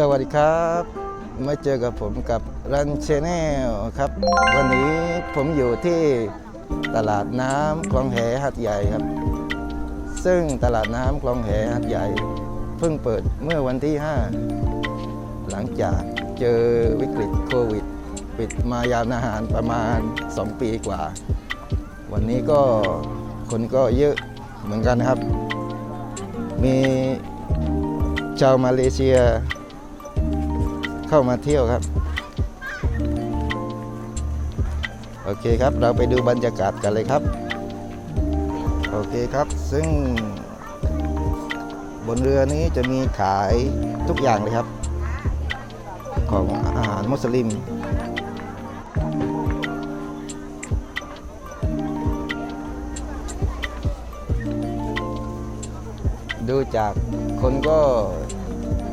สวัสดีครับมาเจอกับผมกับรันชแนลครับ วันนี้ผมอยู่ที่ตลาดน้ำคลองแหหัดใหญ่ครับ ซึ่งตลาดน้ำคลองแหหัดใหญ่ เพิ่งเปิดเมื่อวันที่ 5 หลังจากเจอวิกฤตโควิด ปิดมายาวนานประมาณ 2 ปีกว่า วันนี้ก็คนก็เยอะเหมือนกันครับ มีชาวมาเลเซีย เข้ามาเที่ยวครับ โอเคครับเราไปดูบรรยากาศกันเลยครับ โอเคครับซึ่ง บนเรือนี้จะมีขายทุกอย่างเลยครับ ของอาหารมุสลิมดูจากคนก็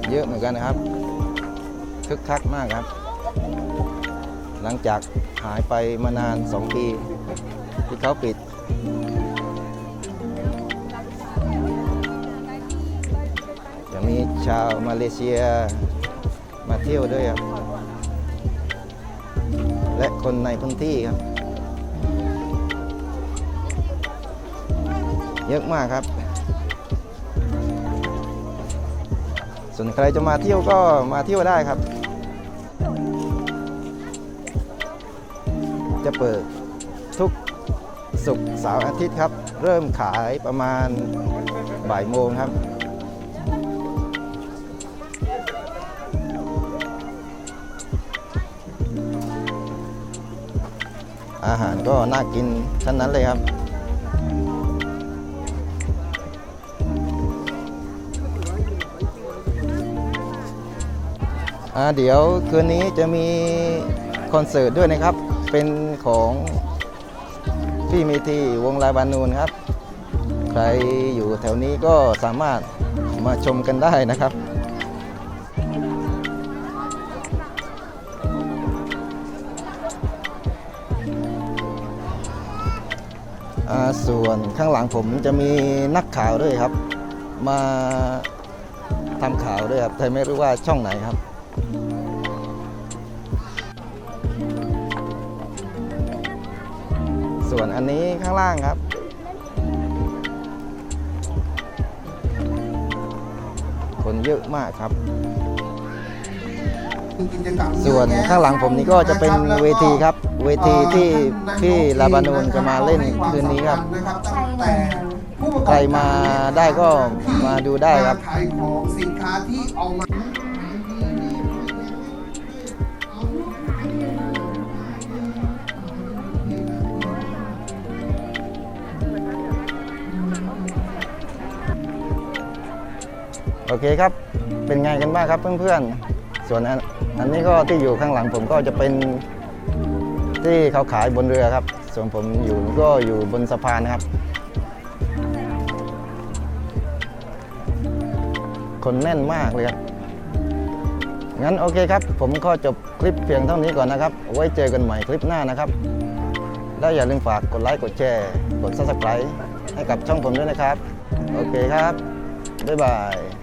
เยอะเหมือนกันนะครับ คึกคักมากครับ หลังจากหายไปมานาน 2 ปีที่เขาปิด จะมีชาวมาเลเซียมาเที่ยวด้วยครับ และคนในพื้นที่ครับ เยอะมากครับ ส่วนใครจะมาเที่ยวก็มาเที่ยวได้ครับ จะเปิดทุกศุกร์เสาร์อาทิตย์ครับ เริ่มขายประมาณบ่ายโมงครับ อาหารก็น่ากินทั้งนั้นเลยครับ เดี๋ยวคืนนี้จะมีคอนเสิร์ตด้วยนะครับ เป็นของพี่มีทีวงลายบานูนครับ ใครอยู่แถวนี้ก็สามารถมาชมกันได้นะครับส่วนข้างหลังผมจะมีนักข่าวด้วยครับ มาทำข่าวด้วยครับแต่ไม่รู้ว่าช่องไหนครับ ส่วนอันนี้ข้างล่างครับ คนเยอะมากครับ ส่วนข้างหลังผมนี่ก็จะเป็นเวทีครับ เวทีที่พี่ลาบานูนจะมาเล่นคืนนี้ครับใครมาได้ก็มาดูได้ครับขายของสินค้าที่เอามา โอเคครับ เป็นไงกันบ้างครับเพื่อนๆ ส่วนอันนนี้ก็ที่อยู่ข้างหลังผมก็จะเป็นที่เขาขายบนเรือครับ ส่วนผมอยู่ก็อยู่บนสะพานนะครับ คนแน่นมากเลยครับ งั้นโอเคครับ ผมก็จบคลิปเพียงเท่านี้ก่อนนะครับ ไว้เจอกันใหม่คลิปหน้านะครับ และอย่าลืมฝากกดไลค์ กดแชร์ กด subscribe ให้กับช่องผมด้วยนะครับ โอเคครับ บ๊ายบาย